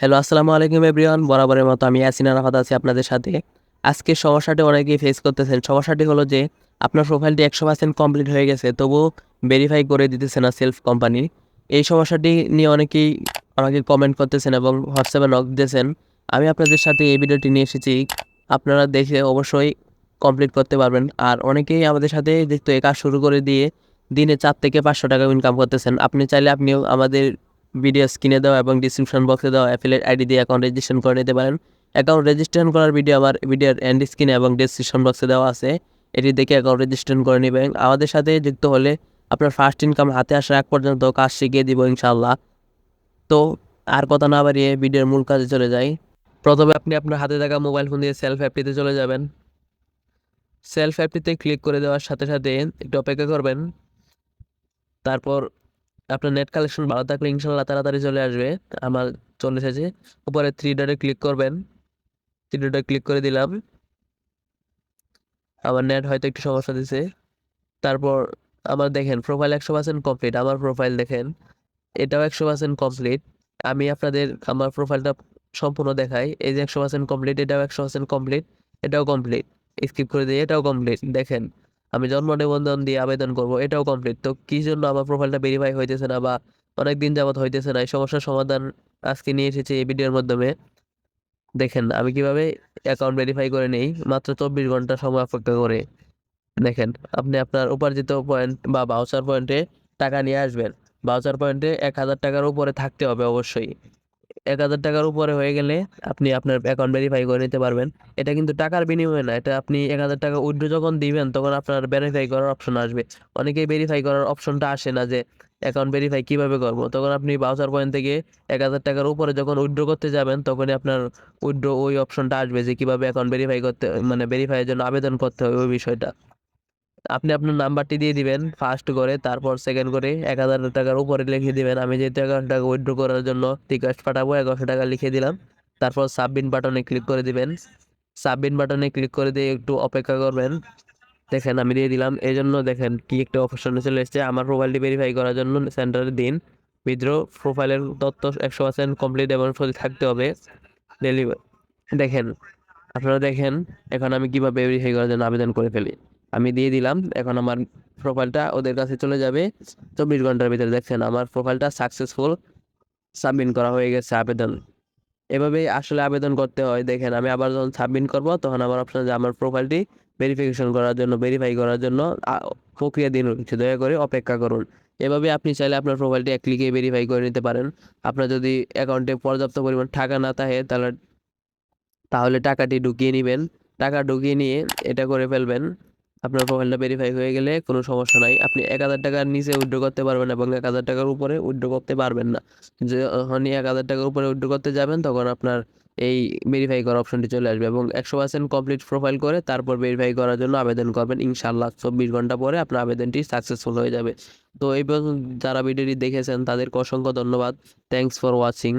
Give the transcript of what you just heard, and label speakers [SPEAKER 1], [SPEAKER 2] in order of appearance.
[SPEAKER 1] Hello আসসালামু আলাইকুম everyone বরাবরের মতো আমি ইয়াসিন আরাফাত আছি আপনাদের সাথে। আজকের সমস্যাটি অনেকেই ফেস করতেছেন। সমস্যাটি হলো যে, আপনার প্রোফাইলটি একশো পার্সেন্ট কমপ্লিট হয়ে গেছে তবুও ভেরিফাই করে দিতেছে না সেলফ কোম্পানি এই সমস্যাটি নিয়ে অনেকেই আমাকে কমেন্ট করতেছেন এবং হোয়াটসঅ্যাপে নক দিতেছেন। আমি আপনাদের সাথে এই ভিডিওটি নিয়ে এসেছি। আপনারা দেখে অবশ্যই কমপ্লিট করতে পারবেন। আর অনেকেই আমাদের সাথে দেখতো এই কাজ শুরু করে দিয়ে দিনে চার থেকে পাঁচশো টাকা ইনকাম করতেছেন। আপনি চাইলে আপনিও আমাদের ভিডিও স্ক্রিনে দেওয়া এবং ডিসক্রিপশন বক্সে দেওয়া অ্যাফিলেট আইডি দিয়ে অ্যাকাউন্ট রেজিস্ট্রেশন করে নিতে পারেন। অ্যাকাউন্ট রেজিস্ট্রেশন করার ভিডিও আমার ভিডিওর এন্ড স্ক্রিনে এবং ডিসক্রিপশন বক্সে দেওয়া আছে। এটি দেখে অ্যাকাউন্ট রেজিস্ট্রেশন করে নেবেন। আমাদের সাথে যুক্ত হলে আপনার ফার্স্ট ইনকাম হাতে আসার এক পর্যন্ত কাজ শিখিয়ে দিব ইনশাআল্লাহ। তো আর কথা না বাড়িয়ে ভিডিওর মূল কাজে চলে যাই। প্রথমে আপনি আপনার হাতে থাকা মোবাইল ফোন দিয়ে সেলফ অ্যাপটিতে চলে যাবেন। সেলফ অ্যাপটিতে ক্লিক করে দেওয়ার সাথে সাথে একটু অপেক্ষা করবেন। তারপর আপনার নেট কালেকশন ভালো থাকলে ইনশাল্লাহ তাড়াতাড়ি চলে আসবে। আমার চলে এসেছে। উপরে থ্রি ডটে ক্লিক করবেন। থ্রি ডটে ক্লিক করে দিলাম। আমার নেট হয়তো একটু সমস্যা দিছে। তারপর আমার দেখেন প্রোফাইল একশো পার্সেন্ট কমপ্লিট আমার প্রোফাইল দেখেন। এটাও একশো পার্সেন্ট কমপ্লিট আমি আপনাদের আমার প্রোফাইলটা সম্পূর্ণ দেখাই। এই যে একশো পার্সেন্ট কমপ্লিট এটাও একশো পার্সেন্ট কমপ্লিট এটাও কমপ্লিট স্কিপ করে দিয়ে এটাও কমপ্লিট দেখেন আমি জন্ম নিবন্ধন দিয়ে আবেদন করব, এটাও কমপ্লিট তো কি জন্য আমার প্রোফাইলটা ভেরিফাই হইতেছে না বা অনেক দিন যাবত হইতেছে না? এই সমস্যার সমাধান আজকে নিয়ে এসেছি এই ভিডিওর মাধ্যমে। দেখেন, আমি কীভাবে অ্যাকাউন্ট ভেরিফাই করে নেই? মাত্র চব্বিশ ঘণ্টা সময় অপেক্ষা করে। দেখেন, আপনি আপনার উপার্জিত পয়েন্ট বা বাউচার পয়েন্টে টাকা নিয়ে আসবেন। বাউচার পয়েন্টে এক হাজার টাকার উপরে থাকতে হবে অবশ্যই। এক হাজার টাকার উপরে হয়ে গেলে আপনি আপনার অ্যাকাউন্ট ভেরিফাই করে নিতে পারবেন। এটা কিন্তু টাকার বিনিময়ে না, এটা আপনি এক হাজার টাকা উইথড্র যখন দিবেন, তখন আপনার ভেরিফাই করার অপশন আসবে। অনেকেই ভেরিফাই করার অপশনটা আসে না যে অ্যাকাউন্ট ভেরিফাই কীভাবে করব। তখন আপনি বাউচার পয়েন্ট থেকে এক হাজার টাকার উপরে যখন উইড্রো করতে যাবেন, তখনই আপনার উইথড্র ওই অপশনটা আসবে যে কীভাবে অ্যাকাউন্ট ভেরিফাই করতে মানে ভেরিফাইয়ের জন্য আবেদন করতে হবে ওই বিষয়টা। আপনি আপনার নাম্বারটি দিয়ে দিবেন ফার্স্ট করে, তারপর সেকেন্ড করে এক হাজার টাকার উপরে লিখে দিবেন। আমি যেহেতু এগারোশো টাকা উইথড্র করার জন্য রিকোয়েস্ট পাঠাবো এগারোশো টাকা লিখে দিলাম। তারপর সাবমিট বাটনে ক্লিক করে দিবেন। সাবমিট বাটনে ক্লিক করে দিয়ে একটু অপেক্ষা করবেন। দেখেন, আমি দিয়ে দিলাম। এই জন্য দেখেন কি একটা অপশন চলে এসেছে। আমার প্রোফাইলটি ভেরিফাই করার জন্য সেন্টারে দিন। বিদ্র প্রোফাইলের তথ্য একশো পার্সেন্ট কমপ্লিট এবং সঠিক থাকতে হবে। ডেলিভারি দেখেন, আপনারা দেখেন, এখন আমি কীভাবে ভেরিফাই করার জন্য আবেদন করে ফেলি। আমি দিয়ে দিলাম। এখন আমার প্রোফাইলটা ওদের কাছে চলে যাবে। চব্বিশ ঘণ্টার ভিতরে দেখছেন আমার প্রোফাইলটা সাকসেসফুল সাবমিট করা হয়ে গেছে আবেদন। এভাবেই আসলে আবেদন করতে হয়। দেখেন আমি আবার যখন সাবমিট করব, তখন আমার অপশন যে আমার প্রোফাইলটি ভেরিফিকেশন করার জন্য ভেরিফাই করার জন্য। প্রক্রিয়া দিন দয়া করে অপেক্ষা করুন। এভাবে আপনি চাইলে আপনার প্রোফাইলটি এক ক্লিকে ভেরিফাই করে নিতে পারেন। আপনার যদি অ্যাকাউন্টে পর্যাপ্ত পরিমাণ টাকা না থাকে, তাহলে তাহলে টাকাটি ঢুকিয়ে নেবেন। টাকা ঢুকিয়ে নিয়ে এটা করে ফেলবেন। আপনার প্রোফাইলটা ভেরিফাই হয়ে গেলে কোনো সমস্যা নাই। আপনি এক হাজার টাকার নিচে উইথড্র করতে পারবেন এবং এক হাজার টাকার উপরে উইথড্র করতে পারবেন না। যখনই এক হাজার টাকার উপরে উইথড্র করতে যাবেন, তখন আপনার এই ভেরিফাই করার অপশনটি চলে আসবে এবং একশো পার্সেন্ট কমপ্লিট প্রোফাইল করে তারপর ভেরিফাই করার জন্য আবেদন করবেন। ইনশাল্লাহ চব্বিশ ঘণ্টা পরে আপনার আবেদনটি সাকসেসফুল হয়ে যাবে। তো এই পর্যন্ত যারা ভিডিওটি দেখেছেন, তাদেরকে অসংখ্য ধন্যবাদ। Thanks for watching